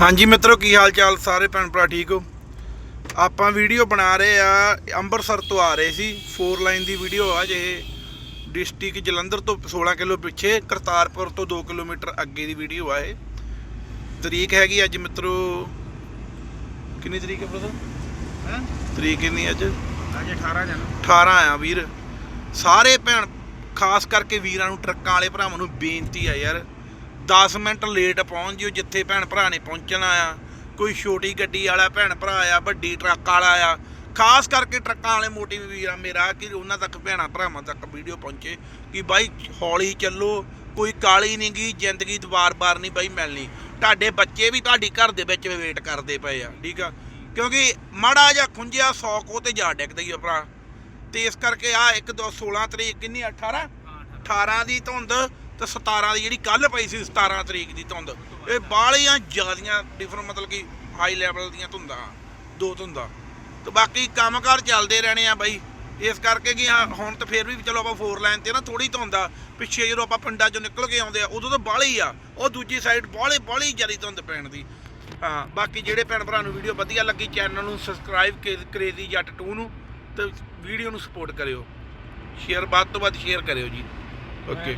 ਹਾਂਜੀ ਮਿੱਤਰੋ ਕੀ ਹਾਲ ਚਾਲ ਸਾਰੇ ਭੈਣ ਭਰਾ ਠੀਕ ਹੋ? ਆਪਾਂ ਵੀਡੀਓ ਬਣਾ ਰਹੇ ਆ ਅੰਮ੍ਰਿਤਸਰ ਤੋਂ ਆ ਰਹੇ ਸੀ 4 ਲਾਈਨ ਦੀ ਵੀਡੀਓ ਆ ਜੇ ਡਿਸਟ੍ਰਿਕਟ ਜਲੰਧਰ ਤੋਂ 16 ਕਿਲੋ ਪਿੱਛੇ ਕਰਤਾਰਪੁਰ ਤੋਂ 2 ਕਿਲੋਮੀਟਰ ਅੱਗੇ ਦੀ ਵੀਡੀਓ ਆ ਇਹ। ਤਰੀਕ ਹੈਗੀ ਅੱਜ ਮਿੱਤਰੋ ਕਿੰਨੀ ਤਰੀਕ ਹੈ ਬ੍ਰਦਰ ਹੈਂ? ਤਰੀਕ ਕਿੰਨੀ ਅੱਜ? ਅੱਜ 18 ਜਨ। 18 ਆ ਵੀਰ। ਸਾਰੇ ਭੈਣ ਖਾਸ ਕਰਕੇ ਵੀਰਾਂ ਨੂੰ ਟਰੱਕਾਂ ਵਾਲੇ ਭਰਾਵਾਂ ਨੂੰ ਬੇਨਤੀ ਆ ਯਾਰ 10 ਮਿੰਟ ਲੇਟ ਪਹੁੰਚ ਜਿਓ ਜਿੱਥੇ ਭੈਣ ਭਰਾ ਨੇ ਪਹੁੰਚਣਾ ਆ। ਕੋਈ ਛੋਟੀ ਗੱਡੀ ਵਾਲਾ ਭੈਣ ਭਰਾ ਆ ਵੱਡੀ ਟਰੱਕ ਵਾਲਾ ਆ। ਖਾਸ ਕਰਕੇ ਟਰੱਕਾਂ ਵਾਲੇ ਮੋਟਿਵ ਵੀਰ ਆ ਮੇਰਾ ਕਿ ਉਹਨਾਂ ਤੱਕ ਭੈਣਾਂ ਭਰਾਵਾਂ ਤੱਕ ਵੀਡੀਓ ਪਹੁੰਚੇ ਕਿ ਬਾਈ ਹੌਲੀ ਚੱਲੋ ਕੋਈ ਕਾਲੀ ਨਹੀਂ ਗੀ ਜ਼ਿੰਦਗੀ ਦੁਬਾਰ-ਬਾਰ ਨਹੀਂ ਬਾਈ ਮਿਲਣੀ। ਤੁਹਾਡੇ ਬੱਚੇ ਵੀ ਤੁਹਾਡੀ ਘਰ ਦੇ ਵਿੱਚ ਵੇਟ ਕਰਦੇ ਪਏ ਆ ਠੀਕ ਆ? ਕਿਉਂਕਿ ਮਾੜਾ ਜਿਹਾ ਖੁੰਝਿਆ 100 ਕੋ ਤੇ ਜਾ ਡਿੱਗਦਾ ਹੀ ਆ ਭਰਾ। ਤੇ ਇਸ ਕਰਕੇ ਆ 1 2 16 ਤਰੀਕ ਕਿੰਨੀ 18 18 ਦੀ ਧੁੰਦ ਤੇ 17 ਦੀ ਜਿਹੜੀ ਕੱਲ ਪਈ ਸੀ 17 ਤਰੀਕ ਦੀ ਧੁੰਦ, ਇਹ ਬਾਲੀਆਂ ਜਿਆਦੀਆਂ ਡਿਫਰੈਂਟ ਮਤਲਬ ਕਿ ਹਾਈ ਲੈਵਲ ਦੀਆਂ ਧੁੰਦਾਂ, ਦੋ ਧੁੰਦਾਂ। ਤੇ ਬਾਕੀ ਕੰਮਕਾਰ ਚੱਲਦੇ ਰਹਿਣੇ ਆ ਬਾਈ। ਇਸ ਕਰਕੇ ਕਿ ਹੁਣ ਤਾਂ ਫੇਰ ਵੀ ਚਲੋ ਆਪਾਂ ਫੋਰ ਲਾਈਨ ਤੇ ਨਾ ਥੋੜੀ ਧੁੰਦ ਆ, ਪਿੱਛੇ ਜਦੋਂ ਆਪਾਂ ਪਿੰਡਾਂ ਚੋਂ ਨਿਕਲ ਕੇ ਆਉਂਦੇ ਆ, ਉਦੋਂ ਤਾਂ ਬਾਲੀ ਆ, ਉਹ ਦੂਜੀ ਸਾਈਡ ਬਾਲੀ ਬਾਹਲੀ ਜਿਆਦੀ ਧੁੰਦ ਪੈਣ ਦੀ। ਹਾਂ, ਬਾਕੀ ਜਿਹੜੇ ਭੈਣ ਭਰਾ ਨੂੰ ਵੀਡੀਓ ਵਧੀਆ ਲੱਗੀ ਚੈਨਲ ਨੂੰ ਸਬਸਕ੍ਰਾਈਬ ਕਰੇਜ਼ੀ ਜੱਟ 2 ਨੂੰ, ਤੇ ਵੀਡੀਓ ਨੂੰ ਸਪੋਰਟ ਕਰਿਓ। ਸ਼ੇਅਰ ਵੱਧ ਤੋਂ ਵੱਧ ਸ਼ੇਅਰ ਕਰਿਓ ਜੀ। ਓਕੇ